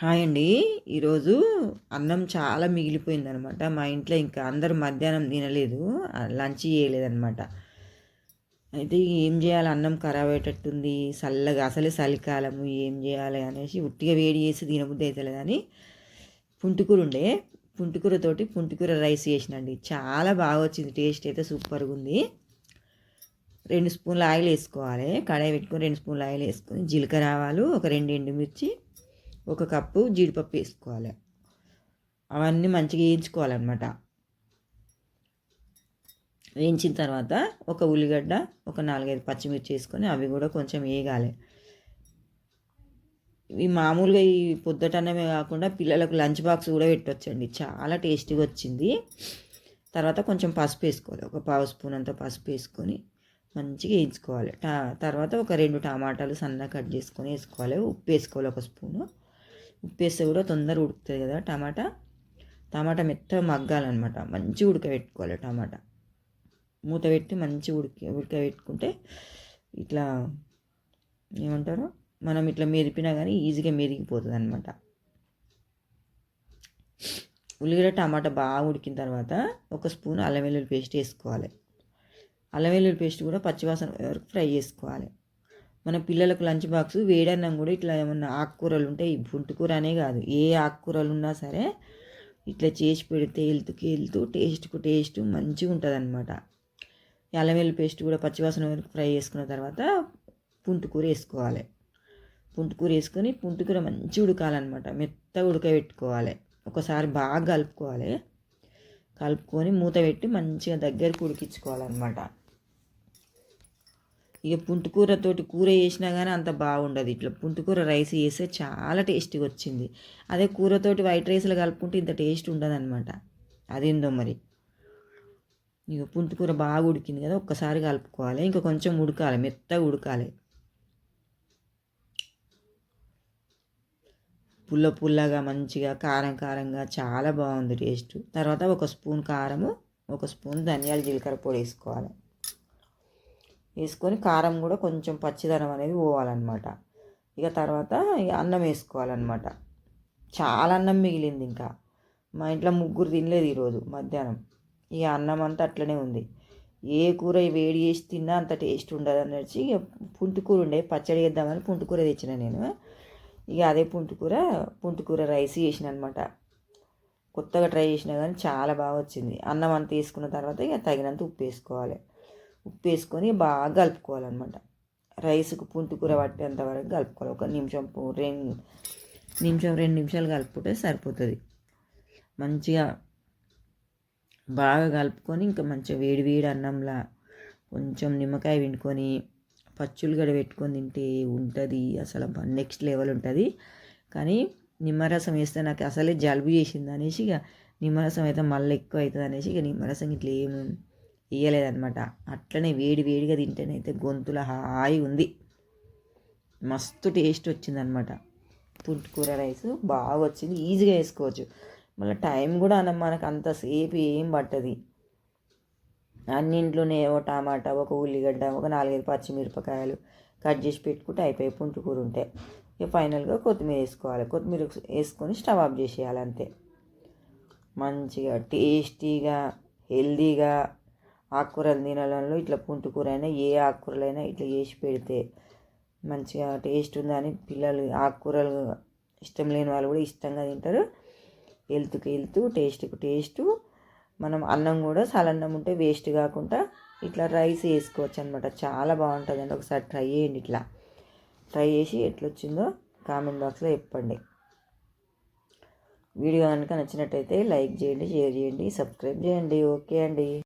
Hi అండి. ఈరోజు అన్నం చాలా మిగిలిపోయింది అనమాట మా ఇంట్లో ఇంకా అందరూ మధ్యాహ్నం తినలేదు. లంచ్ చేయలేదనమాట. అయితే ఏం చేయాలి? అన్నం ఖరాబ్ అయ్యేటట్టుంది చల్లగా అసలే చలికాలము. ఏం చేయాలి అనేసి ఉట్టిగా వేడి చేసి తినబుద్ధి అవుతలేదని పుంటికూర ఉండే. పుంటికూరతోటి పుంటికూర రైస్ చేసినండి. చాలా బాగా వచ్చింది. టేస్ట్ అయితే సూపర్గా ఉంది. రెండు స్పూన్ల ఆయిల్ వేసుకోవాలి. కడాయి పెట్టుకొని రెండు స్పూన్ల ఆయిల్ వేసుకొని జీలకర్ర ఆవాలు ఒక రెండు ఎండుమిర్చి ఒక కప్పు జీడిపప్పు వేసుకోవాలి. అవన్నీ మంచిగా వేయించుకోవాలన్నమాట. వేయించిన తర్వాత ఒక ఉల్లిగడ్డ ఒక నాలుగైదు పచ్చిమిర్చి వేసుకొని అవి కూడా కొంచెం వేగాలి. ఇవి మామూలుగా ఈ పొద్దుటన్నమే కాకుండా పిల్లలకు లంచ్ బాక్స్ కూడా పెట్టవచ్చండి చాలా టేస్టీగా వచ్చింది. తర్వాత కొంచెం పసుపు వేసుకోవాలి. ఒక పావు స్పూన్ అంత పసుపు వేసుకొని మంచిగా వేయించుకోవాలి. తర్వాత ఒక రెండు టమాటాలు సన్నగా కట్ చేసుకొని వేసుకోవాలి. ఉప్పు వేసుకోవాలి ఒక స్పూను. ఉప్పు వేస్తే కూడా తొందరగా ఉడుకుతుంది కదా టమాటా. టమాటా మెత్తగా మగ్గాలన్నమాట. మంచిగా ఉడకబెట్టుకోవాలి టమాటా. మూత పెట్టి మంచిగా ఉడికి ఉడకబెట్టుకుంటే ఇట్లా ఏమంటారు? మనం ఇట్లా మెరిపినా కానీ ఈజీగా మెరిగిపోతుంది అనమాట ఉల్లిగడ్డ టమాటా బాగా ఉడికిన తర్వాత ఒక స్పూన్ అల్లం వెల్లుల్లి పేస్ట్ వేసుకోవాలి. అల్లం వెల్లుల్లి పేస్ట్ కూడా పచ్చివాసన వరకు ఫ్రై చేసుకోవాలి. మన పిల్లలకు లంచ్ బాక్స్ వేడన్నం కూడా ఇట్లా ఏమన్నా ఆకుకూరలు ఉంటే ఈ పుంటుకూర అనే కాదు. ఏ ఆకుకూరలు ఉన్నా సరే ఇట్లా చేసి పెడితే హెల్త్కి హెల్త్ టేస్ట్కు టేస్ట్ మంచిగా ఉంటుంది అనమాట అల్లం పేస్ట్ కూడా పచ్చివాసన వరకు ఫ్రై చేసుకున్న తర్వాత పుంటుకూర వేసుకోవాలి. పుంటుకూర వేసుకొని పుంటుకూర మంచిగా ఉడకాలన్నమాట. మెత్తగా ఉడకబెట్టుకోవాలి. ఒకసారి బాగా కలుపుకోవాలి. కలుపుకొని మూత పెట్టి మంచిగా దగ్గరకు ఉడికించుకోవాలన్నమాట. ఇక పుంటుకూరతోటి కూర చేసినా కానీ అంత బాగుండదు. ఇట్లా పుంటుకూర రైస్ చేస్తే చాలా టేస్టీగా వచ్చింది. అదే కూరతోటి వైట్ రైస్లో కలుపుకుంటే ఇంత టేస్ట్ ఉండదు అనమాట అదేందో మరి. ఇక పుంటుకూర బాగా ఉడికింది కదా ఒక్కసారి కలుపుకోవాలి. ఇంకా కొంచెం ఉడకాలి మెత్తగా ఉడకాలి. పుల్ల పుల్లగా మంచిగా కారం కారంగా చాలా బాగుంది టేస్ట్. తర్వాత ఒక స్పూన్ కారము ఒక స్పూన్ ధనియాల జీలకర్ర పొడి వేసుకోవాలి. వేసుకొని కారం కూడా కొంచెం పచ్చిదనం అనేది పోవాలన్నమాట. ఇక తర్వాత ఇక అన్నం వేసుకోవాలన్నమాట. చాలా అన్నం మిగిలింది ఇంకా. మా ఇంట్లో ముగ్గురు తినలేదు ఈరోజు మధ్యాహ్నం. ఇక అన్నం అంతా అట్లనే ఉంది. ఏ కూర వేడి చేసి తిన్నా అంత టేస్ట్ ఉండదు అన్నది ఇక పుంటుకూర ఉండే. పచ్చడి వేద్దామని పుంటుకూర తెచ్చిన నేను. ఇక అదే పుంటుకూర పుంటుకూర రైస్ చేసిన అనమాట కొత్తగా ట్రై చేసినా కానీ చాలా బాగా వచ్చింది. అన్నం అంతా వేసుకున్న తర్వాత ఇక తగినంత ఉప్పు వేసుకోవాలి. ఉప్పు వేసుకొని బాగా కలుపుకోవాలన్నమాట. రైస్కు పుంటుకూర పట్టేంత వరకు కలుపుకోవాలి. ఒక నిమిషం రెండు నిమిషం రెండు నిమిషాలు కలుపుకుంటే సరిపోతుంది. మంచిగా బాగా కలుపుకొని ఇంకా మంచిగా వేడి వేడి అన్నంలా కొంచెం నిమ్మకాయ విండుకొని పచ్చులుగడ పెట్టుకొని తింటే ఉంటుంది. అసలు నెక్స్ట్ లెవెల్ ఉంటుంది. కానీ నిమ్మరసం వేస్తే నాకు అసలే జలుబు చేసింది అనేసి ఇక నిమ్మరసం అయితే మళ్ళీ ఎక్కువ అవుతుంది అనేసి ఇక నిమ్మరసం ఇట్లా ఏమి ఇయ్యలేదనమాట అట్లనే వేడి వేడిగా తింటేనైతే గొంతుల హాయి ఉంది. మస్తు టేస్ట్ వచ్చిందనమాట పుట్టుకూర రైస్ బాగా వచ్చింది. ఈజీగా వేసుకోవచ్చు మళ్ళీ టైం కూడా అన్న మనకు అంతసేపు ఏం పట్టది. అన్నింట్లోనే ఒక టమాటా ఒక ఉల్లిగడ్డ ఒక నాలుగైదు పచ్చిమిరపకాయలు కట్ చేసి పెట్టుకుంటే అయిపోయి పుంటుకూర ఉంటే. ఇక ఫైనల్గా కొత్తిమీర వేసుకోవాలి. కొత్తిమీర వేసుకొని స్టవ్ ఆఫ్ చేసేయాలి అంతే. మంచిగా టేస్టీగా హెల్దీగా ఆకుకూరలు తినాలని ఇట్లా పుంటుకూర అయినా ఏ ఆకుకూరలైనా ఇట్లా చేసి పెడితే మంచిగా టేస్ట్ ఉందని పిల్లలు ఆకుకూరలు ఇష్టం లేని వాళ్ళు కూడా ఇష్టంగా తింటారు. హెల్త్కి హెల్త్ టేస్ట్కి టేస్ట్. మనం అన్నం కూడా సలన్నం ఉంటే వేస్ట్ కాకుండా ఇట్లా రైస్ వేసుకోవచ్చు అనమాట చాలా బాగుంటుందండి. ఒకసారి ట్రై చేయండి ఇట్లా. ట్రై చేసి ఎట్లొచ్చిందో కామెంట్ బాక్స్లో చెప్పండి. వీడియో కనుక నచ్చినట్టయితే లైక్ చేయండి షేర్ చేయండి సబ్స్క్రైబ్ చేయండి. ఓకే అండి.